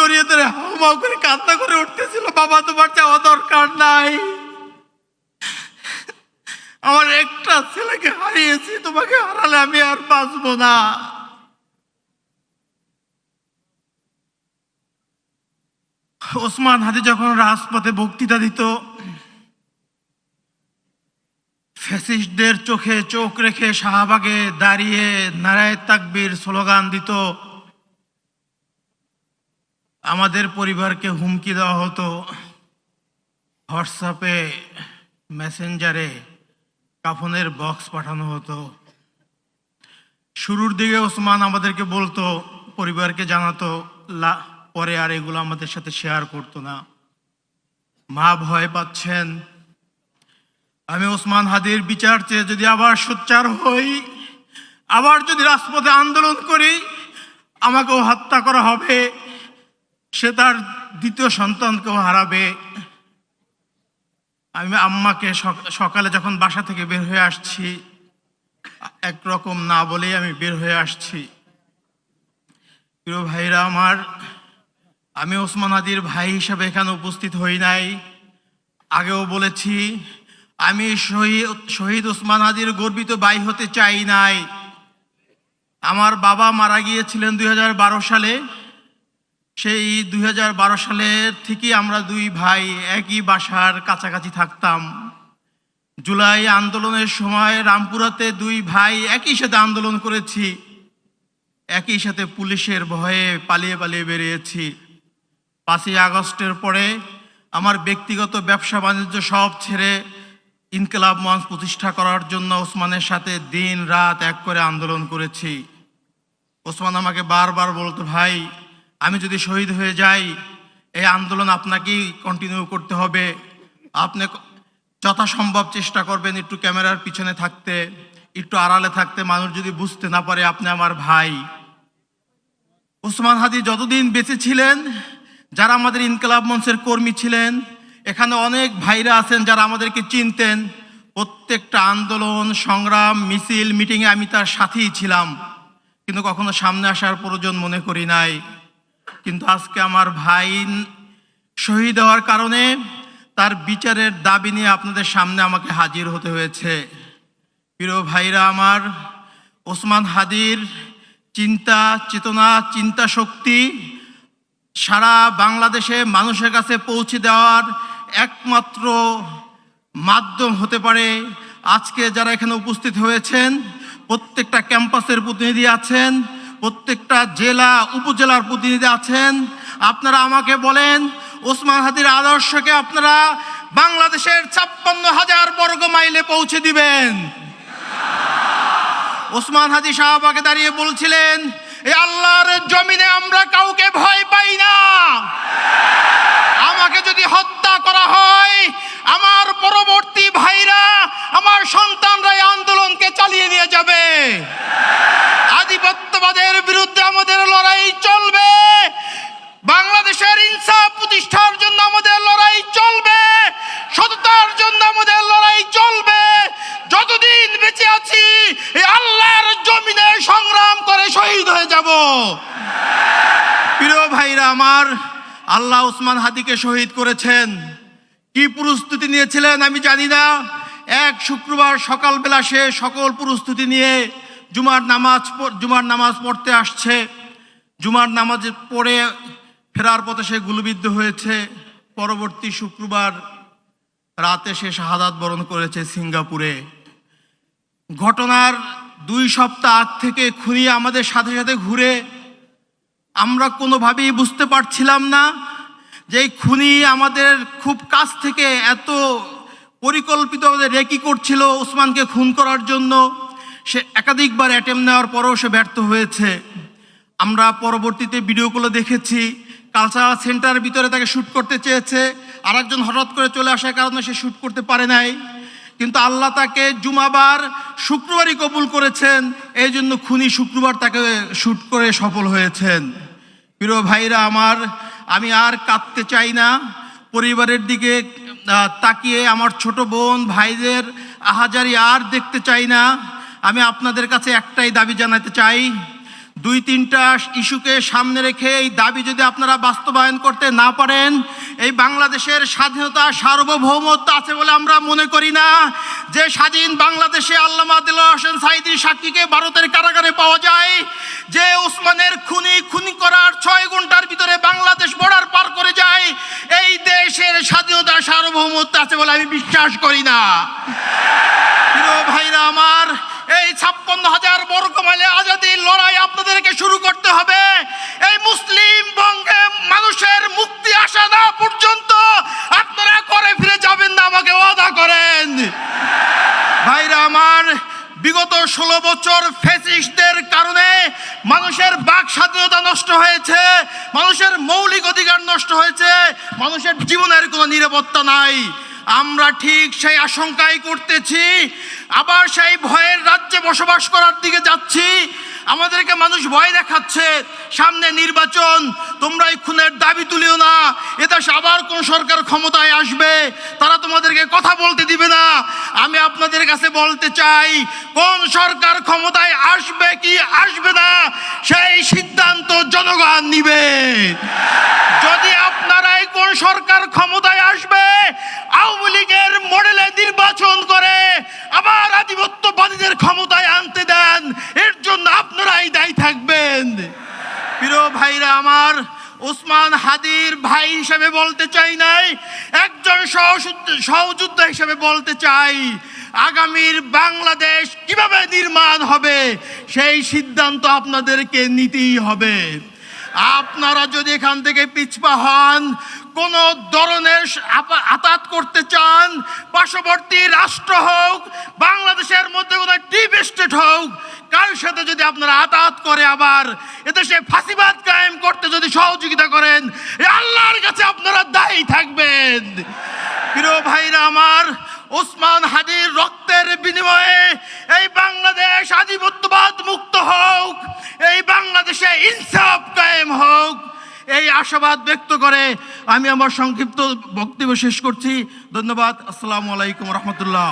জড়িয়ে ধরে করে কান্না করে উঠতেছিল, বাবা, তোমার যাওয়া দরকার নাই। আমার একটা ছেলেকে হারিয়েছি, তোমাকে হারালে আমি আর না। ওসমান হাদি যখন রাজপথে বক্তৃতা দিত, ফ্যাসিস্টদের চোখে চোখ রেখে শাহবাগে দাঁড়িয়ে নারায় তাকবীর স্লোগান দিত আমাদের পরিবারকে হুমকি দেওয়া হতো হোয়াটসঅ্যাপে, মেসেঞ্জারে কাফনের বক্স পাঠানো হতো। শুরুর দিকে ওসমান আমাদেরকে বলতো, পরিবারকে জানাতো, লা- পরে আর এগুলো আমাদের সাথে শেয়ার করতো না। মা ভয় পাচ্ছেন। আমি ওসমান হাদির বিচার চেয়ে যদি আবার সোচ্চার হই, আবার যদি রাজপথে আন্দোলন করি, আমাকেও হত্যা করা হবে। সে তার দ্বিতীয় সন্তানকেও হারাবে। আমি আম্মাকে সকালে যখন বাসা থেকে বের হয়ে আসছি একরকম না বলেই আমি বের হয়ে আসছি। প্রিয় ভাইরা আমার, আমি ওসমান আদির ভাই হিসাবে এখানে উপস্থিত হই নাই। আগেও বলেছি, আমি শহীদ শহীদ ওসমান আদির গর্বিত ভাই হতে চাই নাই। আমার বাবা মারা গিয়েছিলেন দুই হাজার বারো সালে। সেই দুই হাজার বারো সালের থেকে আমরা দুই ভাই একই বাসার কাছাকাছি থাকতাম। জুলাই আন্দোলনের সময় রামপুরাতে দুই ভাই একই সাথে আন্দোলন করেছি। একই সাথে পুলিশের ভয়ে পালিয়ে পালিয়ে বেরিয়েছি। পাঁচই আগস্টের পরে আমার ব্যক্তিগত ব্যবসা বাণিজ্য সব ছেড়ে ইনকলাব মঞ্চ প্রতিষ্ঠা করার জন্য ওসমানের সাথে দিন রাত এক করে আন্দোলন করেছি। ওসমান আমাকে বারবার বলতো, ভাই আমি যদি শহীদ হয়ে যাই, এই আন্দোলন আপনাকেই কন্টিনিউ করতে হবে। আপনি যথাসম্ভব চেষ্টা করবেন একটু ক্যামেরার পিছনে থাকতে, একটু আড়ালে থাকতে। মানুষ যদি বুঝতে না পারে, আপনি আমার ভাই। ওসমান হাদি যতদিন বেঁচে ছিলেন, যারা আমাদের ইনকলাব মঞ্চের কর্মী ছিলেন, এখানে অনেক ভাইরা আছেন যারা আমাদেরকে চিনতেন। প্রত্যেকটা আন্দোলন, সংগ্রাম, মিছিল, মিটিংয়ে আমি তার সাথেই ছিলাম। কিন্তু কখনো সামনে আসার প্রয়োজন মনে করি নাই। কিন্তু আজকে আমার ভাই শহীদ হওয়ার কারণে তার বিচারের দাবি নিয়ে আপনাদের সামনে আমাকে হাজির হতে হয়েছে। প্রিয় ভাইরা আমার, ওসমান হাদির চিন্তা, চেতনা, চিন্তা শক্তি সারা বাংলাদেশে মানুষের কাছে পৌঁছে দেওয়ার একমাত্র মাধ্যম হতে পারে আজকে যারা এখানে উপস্থিত হয়েছেন, প্রত্যেকটা ক্যাম্পাসের প্রতিনিধি আছেন প্রত্যেকটা জেলা, উপজেলার প্রতিনিধি আছেন। আপনারা আমাকে বলেন, ওসমান হাদির আদর্শকে আপনারা বাংলাদেশের ছাপ্পান্ন হাজার বর্গ মাইলে পৌঁছে দিবেন। ওসমান হাজি সাহাবাকে দাঁড়িয়ে বলছিলেন এই আল্লাহর জমিনে আমরা কাউকে ভয় পাই না আমাকে যদি হত্যা করা হয় আমার পরবর্তী ভাইরা আমার সন্তানরা এই আন্দোলনকে চালিয়ে নিয়ে যাবে আধিপত্যবাদের বিরুদ্ধে আমাদের লড়াই চলবে বাংলাদেশের ইনসাফ প্রতিষ্ঠার জন্য আমাদের লড়াই চলবে সততার জন্য আমাদের লড়াই চলবে যতদিন বেঁচে আছি এই আল্লাহর জমিনে সংগ্রাম করে শহীদ হয়ে যাব প্রিয় ভাইরা, আমার আল্লাহ ওসমান হাদিকে শহীদ করেছেন। কি প্রস্তুতি নিয়েছিলেন আমি জানি না। এক শুক্রবার সকালবেলা সে সকল প্রস্তুতি নিয়ে জুমার নামাজ জুমার নামাজ পড়তে আসছে। জুমার নামাজ পড়ে ফেরার পথে সে গুলিবিদ্ধ হয়েছে। পরবর্তী শুক্রবার রাতে সে শাহাদাত বরণ করেছে সিঙ্গাপুরে। ঘটনার দুই সপ্তাহ আগ থেকে খুনি আমাদের সাথে সাথে ঘুরে আমরা কোনোভাবেই বুঝতে পারছিলাম না যে খুনি আমাদের খুব কাছ থেকে এত পরিকল্পিতভাবে রেকি করছিল ওসমানকে খুন করার জন্য। সে একাধিকবার অ্যাটেম্প নেওয়ার পরেও সে ব্যর্থ হয়েছে। আমরা পরবর্তীতে ভিডিওগুলো দেখেছি কালচারাল সেন্টারের ভিতরে তাকে শ্যুট করতে চেয়েছে। আরেকজন হঠাৎ করে চলে আসার কারণে সে শ্যুট করতে পারে নাই। কিন্তু আল্লাহ তাকে জুমাবার শুক্রবারই কবুল করেছেন এই জন্য খুনি শুক্রবার তাকে শ্যুট করে সফল হয়েছেন। প্রিয় ভাইরা আমার, আমি আর কাঁদতে চাই না। পরিবারের দিকে তাকিয়ে আমার ছোট বোন, ভাইদের আহাজারি আর দেখতে চাই না। আমি আপনাদের কাছে একটাই দাবি জানাতে চাই দুই তিনটা ইস্যুকে সামনে রেখে এই দাবি যদি আপনারা বাস্তবায়ন করতে না পারেন, এই বাংলাদেশের স্বাধীনতা সার্বভৌমত্ব আছে বলে আমরা মনে করি না। যে স্বাধীন বাংলাদেশে আল্লামা দিল্লা হোসেন সাইদির সাক্ষীকে ভারতের কারাগারে পাওয়া যায়, যে ওসমানের খুনি খুনি করার ছয় ঘণ্টার ভিতরে বাংলাদেশ বর্ডার পার করে যায়, এই দেশের স্বাধীনতা সার্বভৌমত্ব আছে বলে আমি বিশ্বাস করি না। ভাইরা আমার, এই ছাপ্পান্ন হাজার বর্গ মাইলে আজাদির লড়াই আপনাদেরকে শুরু করতে হবে। এই মুসলিম বঙ্গে মানুষের মুক্তি আসা না পর্যন্ত আপনারা করে ফিরে যাবেন না, আমাকে ওয়াদা করেন। ভাইরা আমার, বিগত ষোলো বছর ফেসিস্টদের কারণে মানুষের বাক স্বাধীনতা নষ্ট হয়েছে, মানুষের মৌলিক অধিকার নষ্ট হয়েছে, মানুষের জীবনের কোনো নিরাপত্তা নাই। আমরা ঠিক সেই আশঙ্কাই করতেছি, আবার সেই ভয়ের রাজ্যে বসবাস করার দিকে যাচ্ছি। আমাদেরকে মানুষ ভয় দেখাচ্ছে, সামনে নির্বাচন তোমরা খুনের দাবি তুলিও না এদেশে আবার কোন সরকার ক্ষমতায় আসবে, তারা তোমাদেরকে কথা বলতে দিবে না। আমি আপনাদের কাছে বলতে চাই, কোন সরকার ক্ষমতায় আসবে কি আসবে না, সেই সিদ্ধান্ত জনগণ নিবে। যদি কোন সরকার ক্ষমতায় আসবে, আওয়ামী লীগের মডেলে নির্বাচন করে আবার আধিপত্যবাদীদের ক্ষমতায় আনতে দেন। এর জন্য আপনারাই দায়ী থাকবেন। প্রিয় ভাইরা আমার, ওসমান হাদির ভাই হিসেবে বলতে চাই নাই, একজন সহযুদ্ধ- সহযোদ্ধা হিসেবে বলতে চাই, আগামীর বাংলাদেশ কীভাবে নির্মাণ হবে, সেই সিদ্ধান্ত আপনাদেরকে নিতেই হবে। আপনারা যদি এখান থেকে পিছপা হন, কোন ধরনের আতাত করতে চান, পার্শ্ববর্তী রাষ্ট্র হোক, বাংলাদেশের মধ্যে কোনো ডিপ স্টেট হোক, কারোর সাথে যদি আপনারা আতাত করে আবার এদেশে ফাঁসিবাদ কায়েম করতে যদি সহযোগিতা করেন আল্লাহর কাছে আপনারা দায়ী থাকবেন। প্রিয় ভাইরা আমার, ওসমান হাদির রক্তের বিনিময়ে এই বাংলাদেশ এই বাংলাদেশে ইনসাফ কায়েম হোক, এই আশাবাদ ব্যক্ত করে আমি আমার সংক্ষিপ্ত বক্তব্য শেষ করছি। ধন্যবাদ। আসসালামু আলাইকুম রহমতুল্লাহ।